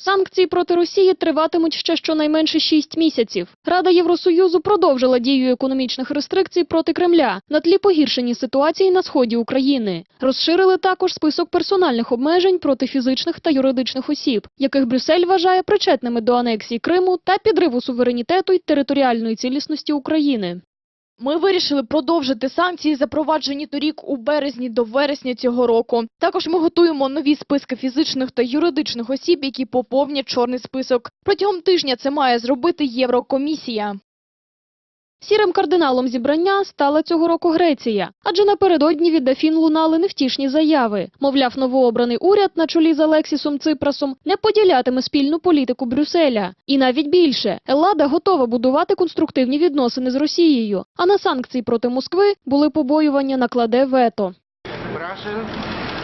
Санкції проти Росії триватимуть ще щонайменше шість місяців. Рада Євросоюзу продовжила дію економічних рестрикцій проти Кремля на тлі погіршення ситуації на сході України. Розширили також список персональних обмежень проти фізичних та юридичних осіб, яких Брюссель вважає причетними до анексії Криму та підриву суверенітету й територіальної цілісності України. Ми вирішили продовжити санкції, запроваджені торік у березні до вересня цього року. Також ми готуємо нові списки фізичних та юридичних осіб, які поповнять чорний список. Протягом тижня це має зробити Єврокомісія. Сірим кардиналом зібрання стала цього року Греція, адже напередодні від Афін лунали невтішні заяви. Мовляв, новообраний уряд на чолі з Алексісом Ципрасом не поділятиме спільну політику Брюсселя. І навіть більше, Еллада готова будувати конструктивні відносини з Росією, а на санкції проти Москви були побоювання накладе вето.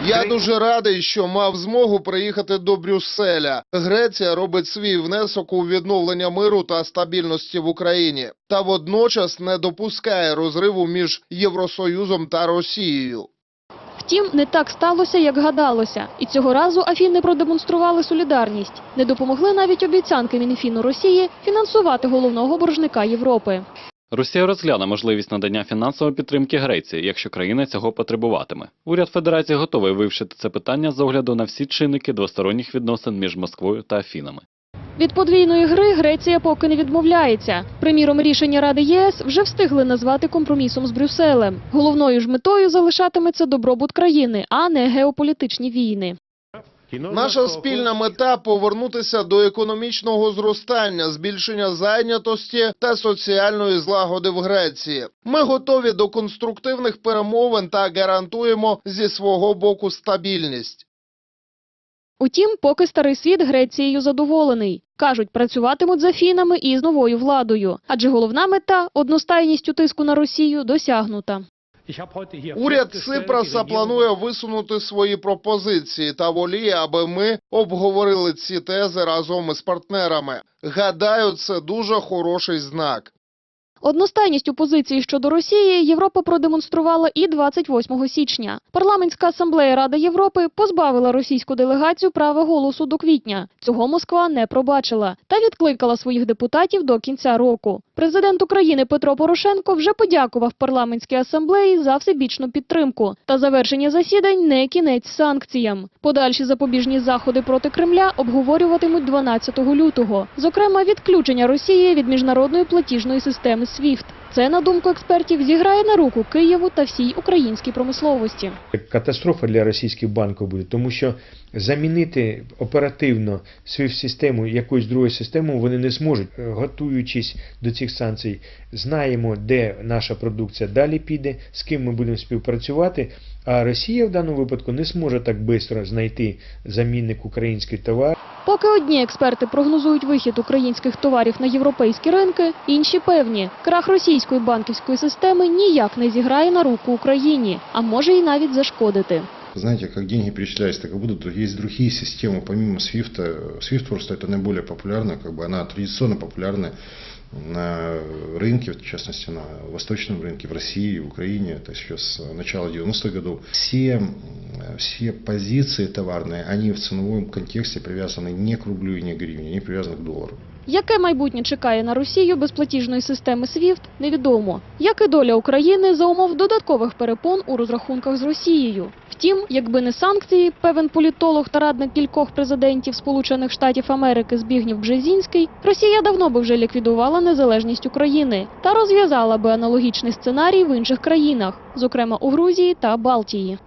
Я дуже радий, що мав змогу приїхати до Брюсселя. Греція робить свій внесок у відновлення миру та стабільності в Україні, та водночас не допускає розриву між Євросоюзом та Росією. Втім, не так сталося, як гадалося. І цього разу Афіни продемонстрували солідарність. Не допомогли навіть обіцянки Мінфіну Росії фінансувати головного боржника Європи. Росія розгляне можливість надання фінансової підтримки Греції, якщо країна цього потребуватиме. Уряд Федерації готовий вивчити це питання з огляду на всі чинники двосторонніх відносин між Москвою та Афінами. Від подвійної гри Греція поки не відмовляється. Приміром, рішення Ради ЄС вже встигли назвати компромісом з Брюсселем. Головною ж метою залишатиметься добробут країни, а не геополітичні війни. Наша спільна мета повернутися до економічного зростання, збільшення зайнятості та соціальної злагоди в Греції. Ми готові до конструктивних перемовин та гарантуємо зі свого боку стабільність. Утім, поки старий світ Грецією задоволений. Кажуть, працюватимуть з Афінами і з новою владою. Адже головна мета одностайність у тиску на Росію досягнута. Уряд Ципраса планує висунути свої пропозиції та воліє, аби ми обговорили ці тези разом із партнерами. Гадаю, це дуже хороший знак. Одностайність у позиції щодо Росії Європа продемонструвала і 28 січня. Парламентська асамблея Ради Європи позбавила російську делегацію права голосу до квітня. Цього Москва не пробачила та відкликала своїх депутатів до кінця року. Президент України Петро Порошенко вже подякував парламентській асамблеї за всебічну підтримку. Та завершення засідань не кінець санкціям. Подальші запобіжні заходи проти Кремля обговорюватимуть 12 лютого. Зокрема, відключення Росії від міжнародної платіжної системи SWIFT. Це, на думку експертів, зіграє на руку Києву та всій українській промисловості. Катастрофа для російських банків буде, тому що замінити оперативно SWIFT-систему якоюсь другою системою вони не зможуть. Готуючись до цих санкцій, знаємо, де наша продукція далі піде, з ким ми будемо співпрацювати. А Росія в даному випадку не зможе так швидко знайти замінник український товар. Поки одні експерти прогнозують вихід українських товарів на європейські ринки, інші певні, крах російської банківської системи ніяк не зіграє на руку Україні, а може й навіть зашкодити. Знаете, как деньги перечисляются, так и будут. Есть другие системы, помимо Свифта. Свифт просто это наиболее популярно, как бы она традиционно популярна на рынке, в частности на восточном рынке, в России, в Украине, это еще с начала 90-х годов. Все, все позиции товарные, они в ценовом контексте привязаны не к рублю и не к гривне, они привязаны к доллару. Яке майбутнє чекає на Росію без платіжної системи SWIFT, невідомо. Як і доля України за умов додаткових перепон у розрахунках з Росією. Втім, якби не санкції, певен політолог та радник кількох президентів Сполучених Штатів Америки Збігнєв Бжезінський, Росія давно би вже ліквідувала незалежність України та розв'язала би аналогічний сценарій в інших країнах, зокрема у Грузії та Балтії.